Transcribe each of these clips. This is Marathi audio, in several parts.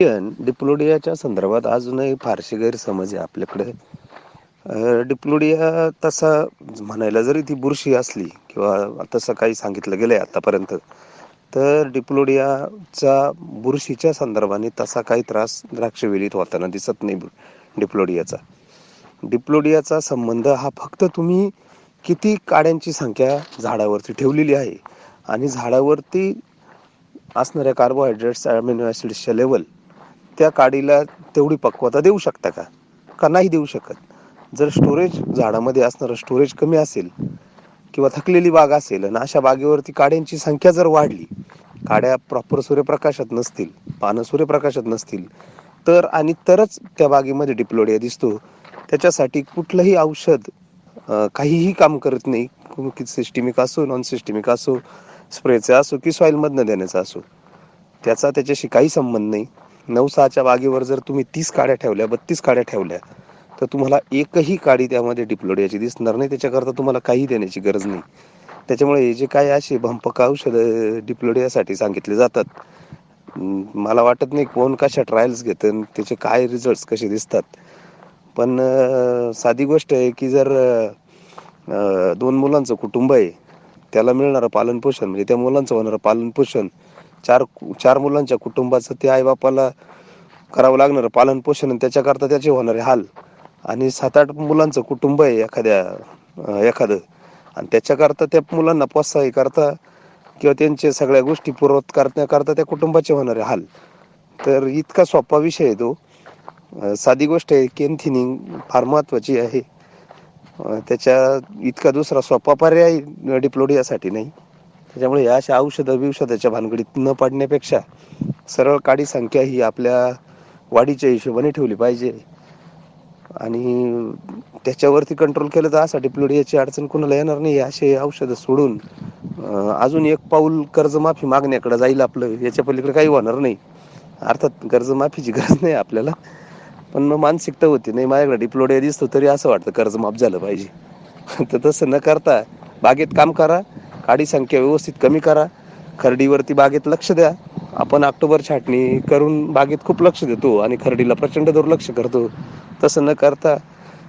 डिप्लोडियाच्या संदर्भात अजूनही फारशी गैरसमज आहे आपल्याकडे. डिप्लोडिया तसा म्हणायला जरी ती बुरशी असली किंवा तसं काही सांगितलं गेलंय आतापर्यंत तर डिप्लोडियाचा बुरशीच्या संदर्भाने तसा काही त्रास द्राक्ष वेलीत होताना दिसत नाही डिप्लोडियाचा डिप्लोडियाचा संबंध हा फक्त तुम्ही किती काड्यांची संख्या झाडावरती ठेवलेली आहे आणि झाडावरती असणाऱ्या कार्बोहायड्रेट्स अमिनो ऍसिड्सच्या लेवल त्या काडीला तेवढी पक्वता देऊ शकता का? का नाही देऊ शकत? जर स्टोरेज झाडामध्ये असणारं स्टोरेज कमी असेल किंवा थकलेली बाग असेल आणि अशा बागेवरती काड्यांची संख्या जर वाढली काड्या प्रॉपर सूर्यप्रकाशात नसतील पानं सूर्यप्रकाशात नसतील तर आणि तरच त्या बागेमध्ये डिप्लोडिया दिसतो त्याच्यासाठी कुठलंही औषध काहीही काम करत नाही. सिस्टिमिक असो नॉन सिस्टिमिक असो स्प्रेचा असो की सॉईलमधनं देण्याचा असो त्याचा त्याच्याशी काही संबंध नाही. नऊ सहाच्या बागेवर जर तुम्ही तीस काड्या ठेवल्या बत्तीस काड्या ठेवल्या तर तुम्हाला एकही काडी त्यामध्ये डिप्लोडियाची दिसणार नाही. त्याच्याकरता तुम्हाला काही देण्याची गरज नाही. त्याच्यामुळे हे जे काय असे भंपक औषधं डिप्लोडियासाठी सांगितले जातात मला वाटत नाही कोण कशा ट्रायल्स घेतं त्याचे काय रिझल्ट कसे दिसतात. पण साधी गोष्ट आहे की जर दोन मुलांचं कुटुंब आहे त्याला मिळणारं पालनपोषण म्हणजे त्या मुलांचं होणारं पालनपोषण चार चार मुलांच्या कुटुंबाचं ते आई बापाला करावं लागणार पालन पोषण त्याच्याकरता त्याचे होणारे हाल. आणि सात आठ मुलांचं कुटुंब आहे एखाद्या एखादं. आणि त्याच्याकरता त्या मुलांना प्रोत्साही करता किंवा त्यांच्या सगळ्या गोष्टी पूर्वत करण्याकरता त्या कुटुंबाचे होणारे हाल. तर इतका सोपा विषय आहे तो. साधी गोष्ट आहे केनथिनिंग फार महत्वाची आहे. त्याच्या इतका दुसरा सोपा पर्याय डिप्लोडियासाठी नाही. त्याच्यामुळे या अशा औषध बिषधाच्या भानगडीत न पाडण्यापेक्षा सरळ काडी संख्या ही आपल्या वाढीच्या हिशोबाने ठेवली पाहिजे. आणि त्याच्यावरती कंट्रोल केलं तर असा डिप्लोडियाची अडचण कुणाला येणार नाही. असे औषधं सोडून अजून एक पाऊल कर्जमाफी मागण्याकडे जाईल आपलं. याच्या पलीकडे काही होणार नाही. अर्थात कर्जमाफीची गरज नाही आपल्याला. पण मग मानसिकता होती. नाही माझ्याकडे डिप्लोडिया दिसतो तरी असं वाटतं कर्जमाफ झालं पाहिजे. तर तसं न करता बागेत काम करा. काडी संख्या व्यवस्थित कमी करा. खरडीवरती बागेत लक्ष द्या. आपण ऑक्टोबर छाटणी करून बागेत खूप लक्ष देतो आणि खरडीला प्रचंड दुर्लक्ष करतो. तसं न करता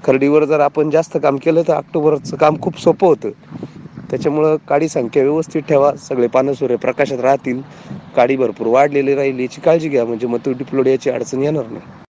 खरडीवर जर आपण जास्त काम केलं तर ऑक्टोबरचं काम खूप सोपं होतं. त्याच्यामुळं काडी संख्या व्यवस्थित ठेवा. सगळे पानं सूर्य प्रकाशात राहतील. काडी भरपूर वाढलेली राहील. याची काळजी घ्या. म्हणजे मग तो डिप्लोडियाची अडचण येणार नाही.